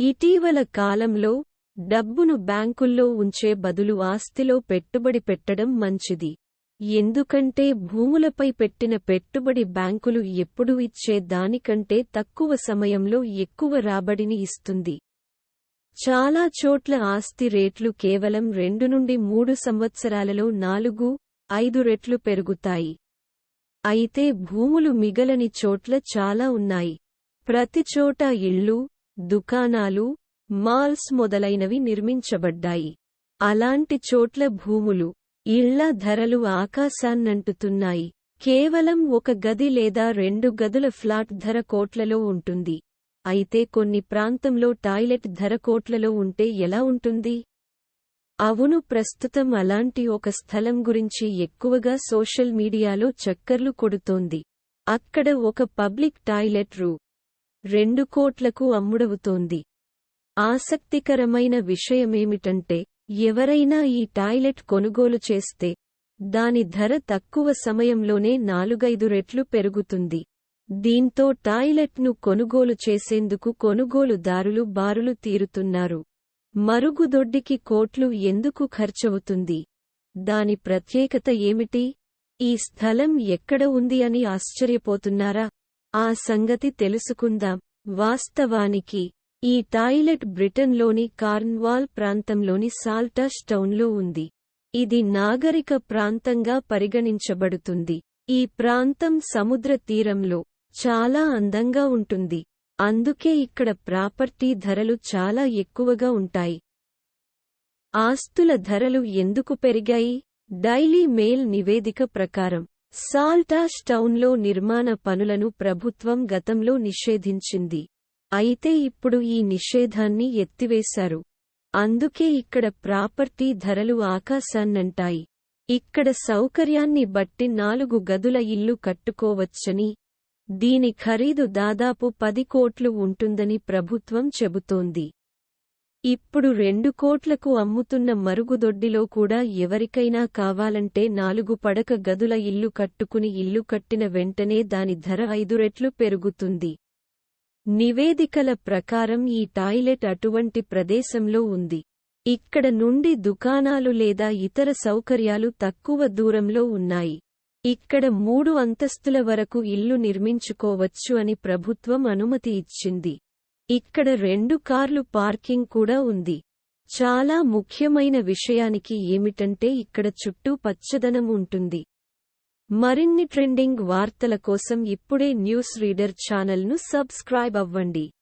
ఇటీవల కాలంలో డబ్బును బ్యాంకుల్లో ఉంచే బదులు ఆస్తిలో పెట్టుబడి పెట్టడం మంచిది. ఎందుకంటే భూములపై పెట్టిన పెట్టుబడి బ్యాంకులు ఎప్పుడు ఇచ్చే దానికంటే తక్కువ సమయంలో ఎక్కువ రాబడిని ఇస్తుంది. చాలా చోట్ల ఆస్తి రేట్లు కేవలం రెండు నుండి మూడు సంవత్సరాలలో నాలుగు ఐదు రెట్లు పెరుగుతాయి. అయితే భూములు మిగలని చోట్ల చాలా ఉన్నాయి. ప్రతిచోటా ఇళ్ళు దుకాణాలు మాల్స్ మొదలైనవి నిర్మించబడ్డాయి. అలాంటి చోట్ల భూములు ఇళ్ళ ధరలు ఆకాశాన్నంటుతున్నాయి. కేవలం ఒక గది లేదా రెండు గదుల ఫ్లాట్ ధర కోట్లలో ఉంటుంది. అయితే కొన్ని ప్రాంతంలో టాయిలెట్ ధర కోట్లలో ఉంటే ఎలా ఉంటుంది? అవును ప్రస్తుతం అలాంటి ఒక స్థలం గురించి ఎక్కువగా సోషల్ మీడియాలో చక్కర్లు కొడుతోంది. అక్కడ ఒక పబ్లిక్ టాయిలెట్ రూ. రెండు కోట్లకు అమ్ముడవుతోంది. ఆసక్తికరమైన విషయమేమిటంటే ఎవరైనా ఈ టాయిలెట్ కొనుగోలు చేస్తే దాని ధర తక్కువ సమయంలోనే నాలుగైదు రెట్లు పెరుగుతుంది. దీంతో టాయిలెట్ను కొనుగోలు చేసేందుకు కొనుగోలుదారులు బారులు తీరుతున్నారు. మరుగుదొడ్డికి కోట్లు ఎందుకు ఖర్చవుతుంది? దాని ప్రత్యేకత ఏమిటి? ఈ స్థలం ఎక్కడ ఉంది అని ఆశ్చర్యపోతున్నారా? ఆ సంగతి తెలుసుకుందాం. వాస్తవానికి ఈ టాయిలెట్ బ్రిటన్లోని కార్న్వాల్ ప్రాంతంలోని సాల్టష్ టౌన్లో ఉంది. ఇది నాగరిక ప్రాంతంగా పరిగణించబడుతుంది. ఈ ప్రాంతం సముద్ర తీరంలో చాలా అందంగా ఉంటుంది. అందుకే ఇక్కడ ప్రాపర్టీ ధరలు చాలా ఎక్కువగా ఉంటాయి. ఆస్తుల ధరలు ఎందుకు పెరిగాయి? డైలీ మెయిల్ నివేదిక ప్రకారం సాల్టాష్ టౌన్లో నిర్మాణ పనులను ప్రభుత్వం గతంలో నిషేధించింది. అయితే ఇప్పుడు ఈ నిషేధాన్ని ఎత్తివేశారు. అందుకే ఇక్కడ ప్రాపర్టీ ధరలు ఆకాశాన్నంటాయి. ఇక్కడ సౌకర్యాన్ని బట్టి నాలుగు గదుల ఇల్లు కట్టుకోవచ్చని దీని ఖరీదు దాదాపు పది కోట్లు ఉంటుందని ప్రభుత్వం చెబుతోంది. ఇప్పుడు రెండు కోట్లకు అమ్ముతున్న మరుగుదొడ్డిలో కూడా ఎవరికైనా కావాలంటే నాలుగు పడక గదుల ఇల్లు కట్టుకుని ఇల్లు కట్టిన వెంటనే దాని ధర ఐదు రెట్లు పెరుగుతుంది. నివేదికల ప్రకారం ఈ టాయిలెట్ అటువంటి ప్రదేశంలో ఉంది. ఇక్కడ నుండి దుకాణాలు లేదా ఇతర సౌకర్యాలు తక్కువ దూరంలో ఉన్నాయి. ఇక్కడ మూడు అంతస్తుల వరకు ఇల్లు నిర్మించుకోవచ్చు అని ప్రభుత్వం అనుమతి ఇచ్చింది. ఇక్కడ రెండు కార్లు పార్కింగ్ కూడా ఉంది. చాలా ముఖ్యమైన విషయానికి ఏమిటంటే ఇక్కడ చుట్టూ పచ్చదనం ఉంటుంది. మరిన్ని ట్రెండింగ్ వార్తల కోసం ఇప్పుడే న్యూస్ రీడర్ ఛానల్ను సబ్స్క్రైబ్ అవ్వండి.